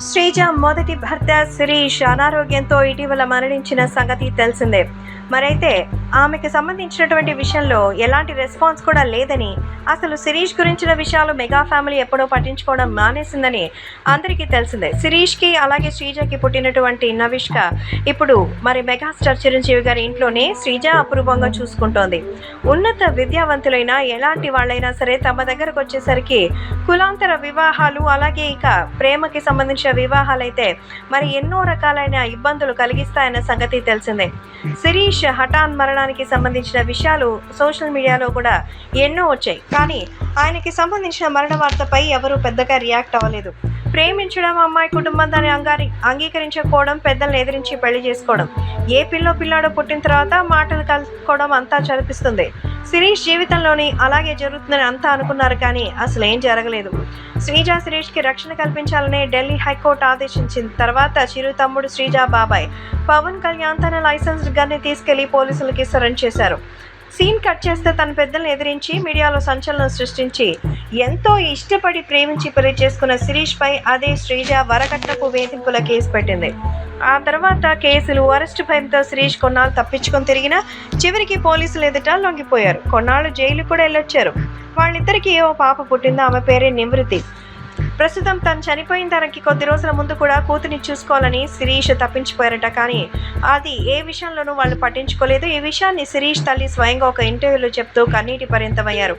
శ్రీజ మొదటి భర్త శిరీష్ అనారోగ్యంతో ఇటీవల మరణించిన సంగతి తెలిసిందే. మరైతే ఆమెకు సంబంధించినటువంటి విషయంలో ఎలాంటి రెస్పాన్స్ కూడా లేదని అసలు శిరీష్ గురించిన విషయాలు మెగా ఫ్యామిలీ ఎప్పుడో పట్టించుకోవడం మానేసిందని అందరికీ తెలిసిందే. శిరీష్కి అలాగే శ్రీజకి పుట్టినటువంటి నవిష్క ఇప్పుడు మరి మెగాస్టార్ చిరంజీవి గారి ఇంట్లోనే శ్రీజ అపురూపంగా చూసుకుంటోంది. ఉన్నత విద్యావంతులైన ఎలాంటి వాళ్ళైనా సరే తమ దగ్గరకు వచ్చేసరికి కులాంతర వివాహాలు అలాగే ఇక ప్రేమకి సంబంధించిన వివాహాలైతే మరి ఎన్నో రకాలైన ఇబ్బందులు కలిగిస్తాయన్న సంగతి తెలిసిందే. శిరీష్ హఠాన్ మరణానికి సంబంధించిన విషయాలు సోషల్ మీడియాలో కూడా ఎన్నో వచ్చాయి. కానీ ఆయనకి సంబంధించిన మరణ వార్తపై ఎవరు పెద్దగా రియాక్ట్ అవ్వలేదు. ప్రేమించడం అమ్మాయి కుటుంబం దాన్ని అంగారి అంగీకరించకపోవడం పెద్దల్ని ఎదిరించి పెళ్ళి చేసుకోవడం. ఏ పిల్లో పిల్లాడో పుట్టిన తర్వాత మాటలు కలుసుకోవడం అంతా చదివిస్తుంది శిరీష్ జీవితంలోని అలాగే జరుగుతుందని అంతా అనుకున్నారు కానీ అసలు ఏం జరగలేదు. శ్రీజ శిరీష్కి రక్షణ కల్పించాలని ఢిల్లీ హైకోర్టు ఆదేశించిన తర్వాత చిరు తమ్ముడు శ్రీజ బాబాయ్ పవన్ కళ్యాణ్ తన లైసెన్స్ గన్ని తీసుకెళ్ళి పోలీసులకి సరెండర్ చేశారు. సీన్ కట్ చేస్తే తన పెద్దలను ఎదిరించి మీడియాలో సంచలనం సృష్టించి ఎంతో ఇష్టపడి ప్రేమించి పెళ్ళి చేసుకున్న శిరీష్ పై అదే శ్రీజ వరకట్నపు వేధింపుల కేసు పెట్టింది. ఆ తర్వాత కేసులు అరెస్ట్ భయంతో శిరీష్ కొన్నాళ్ళు తప్పించుకొని తిరిగినా చివరికి పోలీసులు ఎదుట లొంగిపోయారు. కొన్నాళ్ళు జైలు కూడా వెళ్ళొచ్చారు. వాళ్ళిద్దరికీ ఓ పాప పుట్టిందో. ఆమె పేరే నివృత్తి ప్రస్తుతం తను చనిపోయిన తనకి కొద్ది రోజుల ముందు కూడా కూతుని చూసుకోవాలని శిరీష్ తప్పించిపోయారట. కానీ అది ఏ విషయంలోనూ వాళ్ళు పట్టించుకోలేదు. ఈ విషయాన్ని శిరీష్ తల్లి స్వయంగా ఒక ఇంటర్వ్యూలో చెప్తూ కన్నీటి పర్యంతమయ్యారు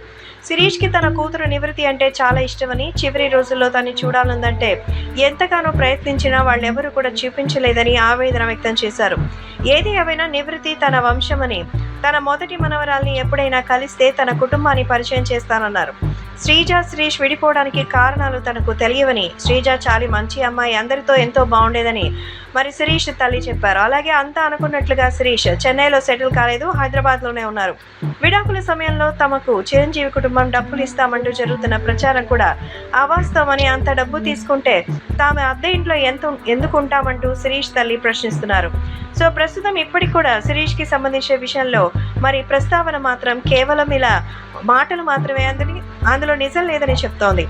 శిరీష్కి తన కూతురు నివృత్తి అంటే చాలా ఇష్టమని చివరి రోజుల్లో తను చూడాలందంటే ఎంతగానో ప్రయత్నించినా వాళ్ళెవరూ కూడా చూపించలేదని ఆవేదన వ్యక్తం చేశారు. ఏది ఏమైనా నివృత్తి తన వంశమని తన మొదటి మనవరాల్ని ఎప్పుడైనా కలిస్తే తన కుటుంబాన్ని పరిచయం చేస్తానన్నారు. శ్రీజ శ్రీష్ విడిపోవడానికి కారణాలు తనకు తెలియవని శ్రీజ చాలి మంచి అమ్మాయి అందరితో ఎంతో బాగుండేదని మరి శిరీష్ తల్లి చెప్పారు. అలాగే అంతా అనుకున్నట్లుగా శిరీష్ చెన్నైలో సెటిల్ కాలేదు హైదరాబాద్లోనే ఉన్నారు. విడాకుల సమయంలో తమకు చిరంజీవి కుటుంబం డబ్బులు ఇస్తామంటూ జరుగుతున్న ప్రచారం కూడా అవాస్తవమని అంత డబ్బు తీసుకుంటే తాము అద్దె ఇంట్లో ఎంత ఎందుకు ఉంటామంటూ శిరీష్ తల్లి ప్రశ్నిస్తున్నారు. సో ప్రస్తుతం ఇప్పటికి కూడా శిరీష్కి సంబంధించిన విషయంలో మరి ప్రస్తావన మాత్రం కేవలం ఇలా మాటలు మాత్రమే అందరినీ అందులో నిజం లేదని చెప్తోంది.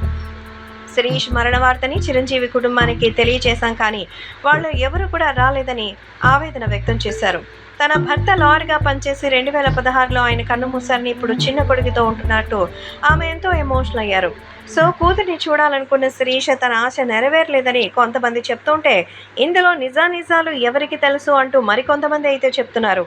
శిరీష్ మరణ వార్తని చిరంజీవి కుటుంబానికి తెలియజేశాం కానీ వాళ్ళు ఎవరు కూడా రాలేదని ఆవేదన వ్యక్తం చేశారు. తన భర్త లాయర్గా పనిచేసి రెండు వేల పదహారులో ఆయన కన్ను మూసారని ఇప్పుడు చిన్న కొడుకుతో ఉంటున్నట్టు ఆమె ఎంతో ఎమోషనల్ అయ్యారు. సో కూతుర్ని చూడాలనుకున్న శిరీష తన ఆశ నెరవేరలేదని కొంతమంది చెప్తుంటే ఇందులో నిజానిజాలు ఎవరికి తెలుసు అంటూ మరికొంతమంది అయితే చెప్తున్నారు.